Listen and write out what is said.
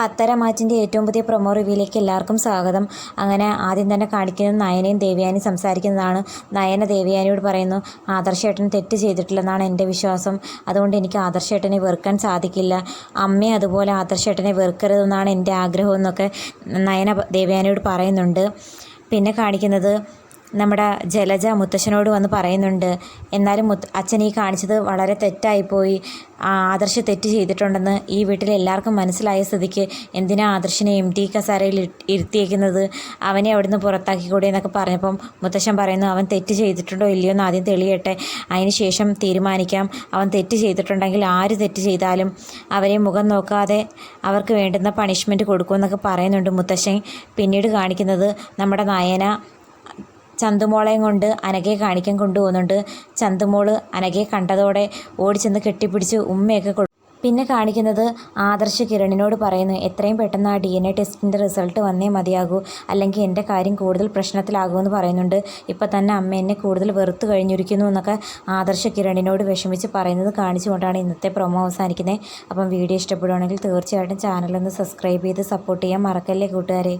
പത്തര മാറ്റിന്റെ ഏറ്റവും പുതിയ പ്രൊമോ റിവ്യൂയിലേക്ക് എല്ലാവർക്കും സ്വാഗതം. അങ്ങനെ ആദ്യം തന്നെ കാണിക്കുന്നത് നയനയും ദേവയാനിയും സംസാരിക്കുന്നതാണ്. നയന ദേവയാനിയോട് പറയുന്നു ആദർശേട്ടൻ തെറ്റ് ചെയ്തിട്ടില്ലെന്നാണ് എന്റെ വിശ്വാസം. അതുകൊണ്ട് എനിക്ക് ആദർശേട്ടനെ വെറുക്കാൻ സാധിക്കില്ല. അമ്മയെ അതുപോലെ ആദർശേട്ടനെ വെറുക്കരുതെന്നാണ് എന്റെ ആഗ്രഹം എന്നൊക്കെ നയന ദേവയാനിയോട് പറയുന്നുണ്ട്. പിന്നെ കാണിക്കുന്നത് നമ്മുടെ ജലജ മുത്തശ്ശനോട് വന്ന് പറയുന്നുണ്ട്. എന്നാലും മുത്ത് അച്ഛൻ ഈ കാണിച്ചത് വളരെ തെറ്റായിപ്പോയി. ആദർശ തെറ്റ് ചെയ്തിട്ടുണ്ടെന്ന് ഈ വീട്ടിൽ എല്ലാവർക്കും മനസ്സിലായ സ്ഥിതിക്ക് എന്തിനാ ആദർശിനെ എം ടി കസാരയിൽ ഇരുത്തിയേക്കുന്നത്? അവനെ അവിടുന്ന് പുറത്താക്കിക്കൂടെ എന്നൊക്കെ പറഞ്ഞപ്പം മുത്തശ്ശൻ പറയുന്നു അവൻ തെറ്റ് ചെയ്തിട്ടുണ്ടോ ഇല്ലയോ എന്ന് ആദ്യം തെളിയട്ടെ. അതിനുശേഷം തീരുമാനിക്കാം. അവൻ തെറ്റ് ചെയ്തിട്ടുണ്ടെങ്കിൽ ആര് തെറ്റ് ചെയ്താലും അവരെ മുഖം നോക്കാതെ അവർക്ക് വേണ്ടുന്ന പണിഷ്മെന്റ് കൊടുക്കുമെന്നൊക്കെ പറയുന്നുണ്ട് മുത്തശ്ശൻ. പിന്നീട് കാണിക്കുന്നത് നമ്മുടെ നയന ചന്തുമോളെയും കൊണ്ട് അനകയെ കാണിക്കാൻ കൊണ്ടുപോകുന്നുണ്ട്. ചന്തുമോൾ അനകയെ കണ്ടതോടെ ഓടിച്ചെന്ന് കെട്ടിപ്പിടിച്ച് ഉമ്മയൊക്കെ കൊടു പിന്നെ കാണിക്കുന്നത് ആദർശ കിരണിനോട് പറയുന്നു എത്രയും പെട്ടെന്ന് ആ ഡി എൻ എ ടെസ്റ്റിന്റെ റിസൾട്ട് വന്നേ മതിയാകൂ. അല്ലെങ്കിൽ എന്റെ കാര്യം കൂടുതൽ പ്രശ്നത്തിലാകുമെന്ന് പറയുന്നുണ്ട്. ഇപ്പം തന്നെ അമ്മ എന്നെ കൂടുതൽ വെറുത്ത് കഴിഞ്ഞിരിക്കുന്നു എന്നൊക്കെ ആദർശ കിരണിനോട് വിഷമിച്ച് പറയുന്നത് കാണിച്ചുകൊണ്ടാണ് ഇന്നത്തെ പ്രൊമോ അവസാനിക്കുന്നത്. അപ്പം വീഡിയോ ഇഷ്ടപ്പെടുവാണെങ്കിൽ തീർച്ചയായിട്ടും ചാനലൊന്ന് സബ്സ്ക്രൈബ് ചെയ്ത് സപ്പോർട്ട് ചെയ്യാൻ മറക്കല്ലേ കൂട്ടുകാരെ.